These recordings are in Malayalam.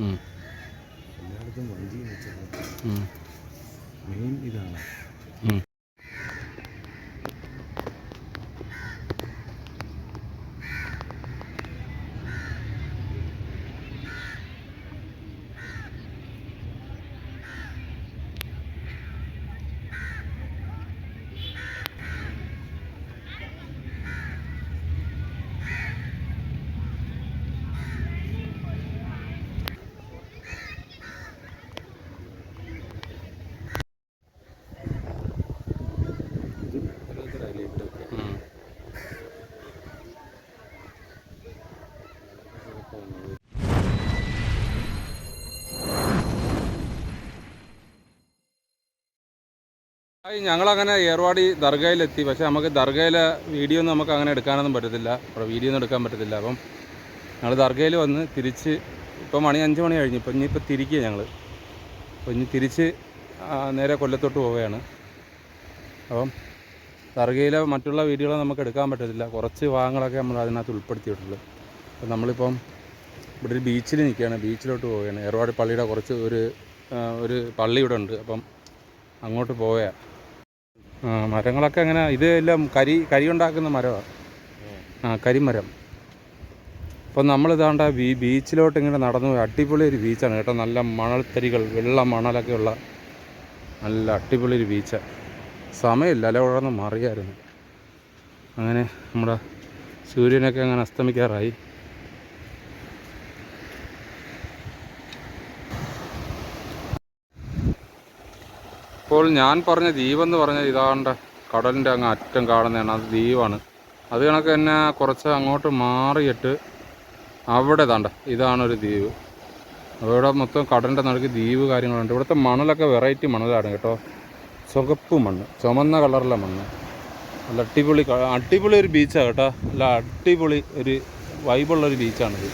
എല്ലായിടത്തും വഞ്ചി മെയിൻ ഇതാണ്. ഞങ്ങളങ്ങനെ ഏർവാടി ദർഗയിലെത്തി. പക്ഷേ നമുക്ക് ദർഗയിലെ വീഡിയോ ഒന്നും നമുക്ക് അങ്ങനെ എടുക്കാനൊന്നും പറ്റത്തില്ല. വീഡിയോ ഒന്നും എടുക്കാൻ പറ്റത്തില്ല. അപ്പം ഞങ്ങൾ ദർഗയിൽ വന്ന് തിരിച്ച് ഇപ്പം മണി അഞ്ച് മണി കഴിഞ്ഞു. ഇപ്പം ഇനിയിപ്പോൾ തിരിക്കുക ഞങ്ങൾ അപ്പോൾ ഇനി തിരിച്ച് നേരെ കൊല്ലത്തോട്ട് പോവുകയാണ്. അപ്പം ദർഗയിലെ മറ്റുള്ള വീഡിയോകൾ നമുക്ക് എടുക്കാൻ പറ്റത്തില്ല. കുറച്ച് ഭാഗങ്ങളൊക്കെ നമ്മൾ അതിനകത്ത് ഉൾപ്പെടുത്തിയിട്ടുള്ളൂ. അപ്പം നമ്മളിപ്പം ഇവിടെ ഒരു ബീച്ചിൽ നിൽക്കുകയാണ്. ബീച്ചിലോട്ട് പോവുകയാണ്. ഏർവാടി പള്ളിയുടെ കുറച്ച് ഒരു ഒരു പള്ളി ഇവിടെ ഉണ്ട്. അപ്പം അങ്ങോട്ട് പോവുകയാണ്. ആ മരങ്ങളൊക്കെ എങ്ങനെ ഇത് എല്ലാം കരി കരി ഉണ്ടാക്കുന്ന മരമാണ് ആ കരിമരം. അപ്പം നമ്മൾ ഇതാണ്ട ബീ ബീച്ചിലോട്ട് ഇങ്ങനെ നടന്നു അടിപൊളി ഒരു ബീച്ചാണ് കേട്ടോ. നല്ല മണൽത്തരികൾ വെള്ള മണലൊക്കെ ഉള്ള നല്ല അടിപൊളി ഒരു ബീച്ചാണ് സമയമില്ല അല്ല? ഉടനെ മറിയായിരുന്നു. അങ്ങനെ നമ്മുടെ സൂര്യനൊക്കെ അങ്ങനെ അസ്തമിക്കാറായി. ഇപ്പോൾ ഞാൻ പറഞ്ഞ ദ്വീപെന്ന് പറഞ്ഞ ഇതാണ്ട് കടലിന്റെ അങ്ങ് അറ്റം കാണുന്നതാണ്. അത് ദ്വീപാണ് അത് കണക്ക് തന്നെ കുറച്ച് അങ്ങോട്ട് മാറിയിട്ട് അവിടെ താണ്ട ഇതാണൊരു ദ്വീപ്. അവിടെ മൊത്തം കടലിന്റെ നടുക്ക് ദ്വീപ് കാര്യങ്ങളുണ്ട്. ഇവിടുത്തെ മണലൊക്കെ വെറൈറ്റി മണലാണ് കേട്ടോ. ചുവപ്പ് മണ്ണ് ചുമന്ന കളറിലെ മണ്ണ്. നല്ല അടിപൊളി അടിപൊളി ഒരു ബീച്ചാണ് കേട്ടോ. നല്ല അടിപൊളി ഒരു വൈബുള്ളൊരു ബീച്ചാണിത്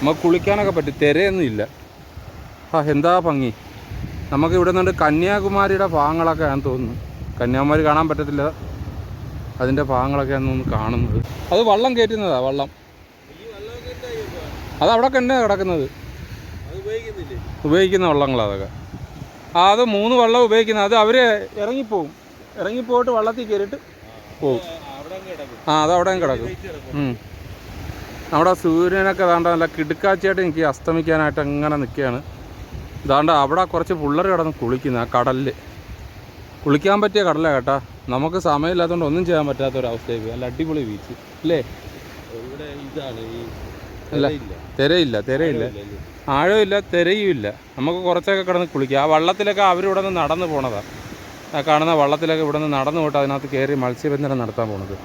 നമുക്ക് കുളിക്കാനൊക്കെ പറ്റും തിരയൊന്നും ഇല്ല. ആ എന്താ ഭംഗി? നമുക്ക് ഇവിടെ നിന്നുണ്ട് കന്യാകുമാരിയുടെ ഭാഗങ്ങളൊക്കെ ആണെന്ന് തോന്നുന്നു. കന്യാകുമാരി കാണാൻ പറ്റത്തില്ല. അതിന്റെ ഭാഗങ്ങളൊക്കെയാണ് തോന്നുന്നു കാണുന്നത്. അത് വള്ളം കയറ്റുന്നതാ വള്ളം. അത് അവിടെ തന്നെ കിടക്കുന്നത്. ഉപയോഗിക്കുന്ന വള്ളങ്ങളാണ് അതൊക്കെ. ആ അത് മൂന്ന് വള്ളം ഉപയോഗിക്കുന്നത് അത് അവർ ഇറങ്ങിപ്പോവും. ഇറങ്ങിപ്പോയിട്ട് വള്ളത്തിൽ കയറിയിട്ട് പോവും. ആ അത് അവിടെ കിടക്കും. നമ്മുടെ സൂര്യനൊക്കെ ദാണ്ട നല്ല കിടുക്കാച്ചയായിട്ട് എനിക്ക് അസ്തമിക്കാനായിട്ട് അങ്ങനെ നിൽക്കുകയാണ്. ദാണ്ട അവിടെ കുറച്ച് പിള്ളേർ കിടന്ന് കുളിക്കുന്ന ആ കടലിൽ കുളിക്കാൻ പറ്റിയ കടലാണ് കേട്ടാ. നമുക്ക് സമയമില്ലാത്തതുകൊണ്ട് ഒന്നും ചെയ്യാൻ പറ്റാത്ത ഒരു അവസ്ഥയ്ക്ക് നല്ല അടിപൊളി ബീച്ച് അല്ലേ? ഇവിടെ ഇതാണ് ഈ അല്ല. തിരയില്ല. തിരയില്ല ആഴമില്ല തിരയുമില്ല. നമുക്ക് കുറച്ചൊക്കെ കിടന്ന് കുളിക്കാം. ആ വള്ളത്തിലൊക്കെ അവരിവിടെ നിന്ന് നടന്നു പോണതാണ് ആ കാണുന്ന വള്ളത്തിലൊക്കെ ഇവിടെ നിന്ന് നടന്നു പോയിട്ട് അതിനകത്ത് കയറി മത്സ്യബന്ധനം നടത്താൻ പോണത്.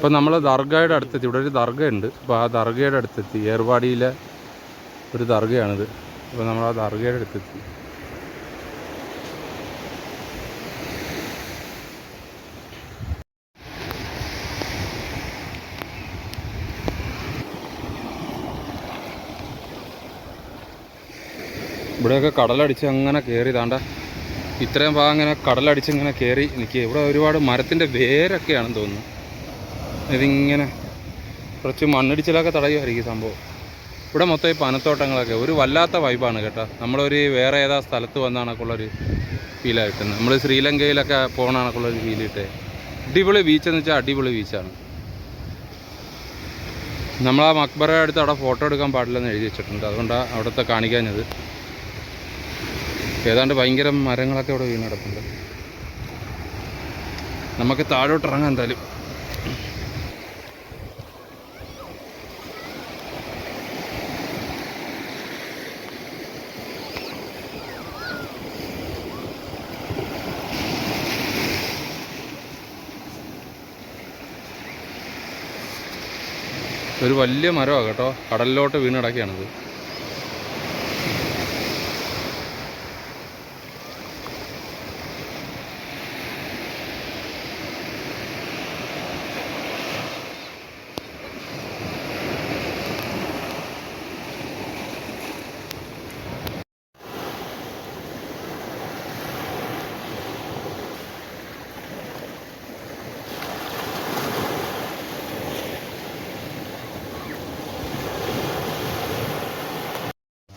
ഇപ്പം നമ്മൾ ദർഗയുടെ അടുത്തെത്തി. ഇവിടെ ഒരു ദർഗയുണ്ട്. അപ്പോൾ ആ ദർഗയുടെ അടുത്തെത്തി. ഏർവാടിയിലെ ഒരു ദർഗയാണിത്. അപ്പോൾ നമ്മൾ ആ ദർഗയുടെ അടുത്തെത്തി. ഇവിടെയൊക്കെ കടലടിച്ച് അങ്ങനെ കയറി താണ്ട ഇത്രയും ഭാഗം ഇങ്ങനെ കടലടിച്ച് ഇങ്ങനെ കയറി നിൽക്കുക. ഇവിടെ ഒരുപാട് മരത്തിന്റെ വേരൊക്കെയാണെന്ന് തോന്നുന്നു. ഇതിങ്ങനെ കുറച്ച് മണ്ണിടിച്ചിലൊക്കെ തടയുമായിരിക്കും സംഭവം. ഇവിടെ മൊത്തം ഈ പനത്തോട്ടങ്ങളൊക്കെ ഒരു വല്ലാത്ത വൈബാണ് കേട്ടോ. നമ്മളൊരു വേറെ ഏതാ സ്ഥലത്ത് വന്നാണൊക്കെയുള്ളൊരു ഫീലാണ് കിട്ടുന്നത്. നമ്മൾ ശ്രീലങ്കയിലൊക്കെ പോകണാണൊക്കെയുള്ളൊരു ഫീൽ കിട്ടേ അടിപൊളി ബീച്ച് എന്ന് വെച്ചാൽ അടിപൊളി ബീച്ചാണ് നമ്മൾ ആ മക്ബറ അടുത്ത് അവിടെ ഫോട്ടോ എടുക്കാൻ പാടില്ലെന്ന് എഴുതി വെച്ചിട്ടുണ്ട്. അതുകൊണ്ടാണ് അവിടുത്തെ കാണിക്കാഞ്ഞത്. ഏതാണ്ട് ഭയങ്കര മരങ്ങളൊക്കെ ഇവിടെ വീണ് കിടപ്പുണ്ട്. നമുക്ക് താഴോട്ട് ഇറങ്ങാൻ എന്തായാലും ഒരു വലിയ മരമാണ് കേട്ടോ. കടലിലോട്ട് വീണ് കിടക്കുകയാണിത്.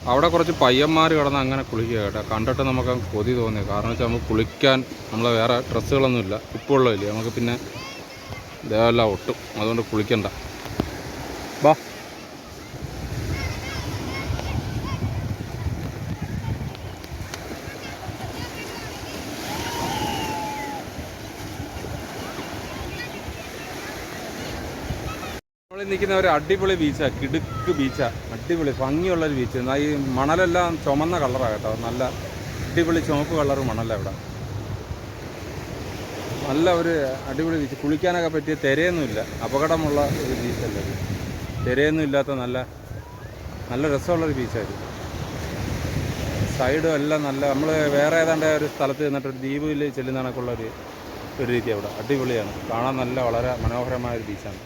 അവിടെ കുറച്ച് പയ്യന്മാർ കിടന്ന് അങ്ങനെ കുളിക്കുക കേട്ടോ. കണ്ടിട്ട് നമുക്ക് കൊതി തോന്നി. കാരണം വെച്ചാൽ നമുക്ക് കുളിക്കാൻ നമ്മൾ വേറെ ഡ്രസ്സുകളൊന്നുമില്ല ഉള്ളതില്ലേ? നമുക്ക് പിന്നെ ഇതെല്ലാം ഒട്ടും. അതുകൊണ്ട് കുളിക്കണ്ട. ബാ. നമ്മൾ നിൽക്കുന്ന ഒരു അടിപൊളി ബീച്ചാണ് കിടുക്ക് ബീച്ചാണ് അടിപൊളി ഭംഗിയുള്ള ഒരു ബീച്ച് ഈ മണലെല്ലാം ചുമന്ന കളറാണ് കേട്ടോ. നല്ല അടിപൊളി ചുമപ്പ് കളർ മണലാണ് ഇവിടെ നല്ല ഒരു അടിപൊളി ബീച്ച് കുളിക്കാനൊക്കെ പറ്റിയ തിരയൊന്നുമില്ല അപകടമുള്ള ഒരു ബീച്ചല്ല തിരയൊന്നും ഇല്ലാത്ത നല്ല നല്ല രസമുള്ളൊരു ബീച്ചായിരുന്നു സൈഡും എല്ലാം നല്ല നമ്മൾ വേറെ ഏതാണ്ട് ഒരു സ്ഥലത്ത് നിന്നിട്ട് ഒരു ദ്വീപിൽ ചെല്ലുന്ന കണക്കുള്ള ഒരു ഒരു രീതി അവിടെ. അടിപൊളിയാണ്. കാണാൻ നല്ല വളരെ മനോഹരമായ ഒരു ബീച്ചാണ്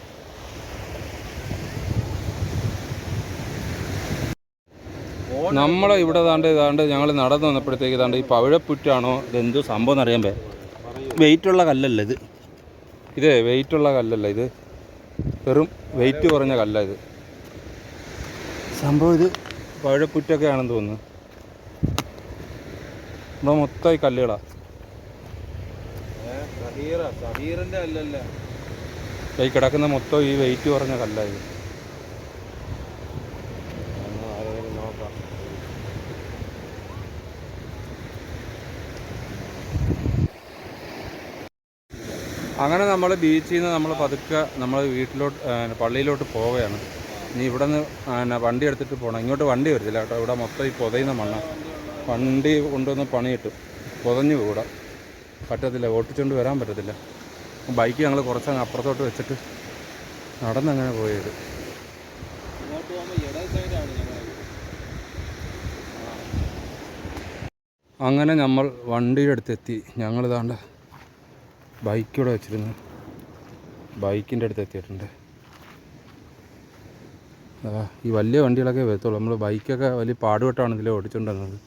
നമ്മൾ ഇവിടെ താണ്ട് ഇതാണ്ട് ഞങ്ങൾ നടന്നു വന്നപ്പോഴത്തേക്ക് ഇതാണ്ട് ഈ പവിഴപ്പുറ്റാണോ ഇതെന്തോ സംഭവം എന്നറിയാൻ പേ വെയിറ്റുള്ള കല്ലല്ല ഇത്. ഇത് വെയിറ്റുള്ള കല്ലല്ല ഇത്. വെറും വെയിറ്റ് കുറഞ്ഞ കല്ല ഇത്. സംഭവം ഇത് പവിഴപ്പുറ്റൊക്കെ ആണെന്ന് തോന്നുന്നു. ഇവിടെ മൊത്തം ഈ കല്ലുകളാണ് സഹീറ സഹീറിന്റെ അല്ലല്ല ഈ കിടക്കുന്ന മൊത്തം ഈ വെയിറ്റ് കുറഞ്ഞ കല്ല അങ്ങനെ നമ്മൾ ബീച്ചിൽ നിന്ന് നമ്മൾ പതുക്കെ നമ്മൾ വീട്ടിലോട്ട് പള്ളിയിലോട്ട് പോവുകയാണ്. ഇനി ഇവിടെ നിന്ന് വണ്ടി എടുത്തിട്ട് പോകണം ഇങ്ങോട്ട് വണ്ടി വരത്തില്ല കേട്ടോ. ഇവിടെ മൊത്തം ഈ പുതയുന്ന മണ്ണ. വണ്ടി കൊണ്ടുവന്ന് പണി കിട്ടും പുതഞ്ഞു കൂടെ പറ്റത്തില്ല. ഓട്ടിച്ചുകൊണ്ട് വരാൻ പറ്റത്തില്ല. ബൈക്ക് ഞങ്ങൾ കുറച്ചങ്ങ് അപ്പുറത്തോട്ട് വെച്ചിട്ട് നടന്നങ്ങനെ പോയത്. അങ്ങനെ നമ്മൾ വണ്ടിയുടെ അടുത്തെത്തി ഞങ്ങൾ ഇതാണ്ട് ബൈക്കിവിടെ വെച്ചിരുന്നു. ബൈക്കിന്റെ അടുത്ത് എത്തിയിട്ടുണ്ട്. ഈ വലിയ വണ്ടികളൊക്കെ വരത്തുള്ളൂ. നമ്മൾ ബൈക്കൊക്കെ വലിയ പാടുപെട്ടാണ് ഇതിൽ ഓടിച്ചുകൊണ്ട് വന്നത്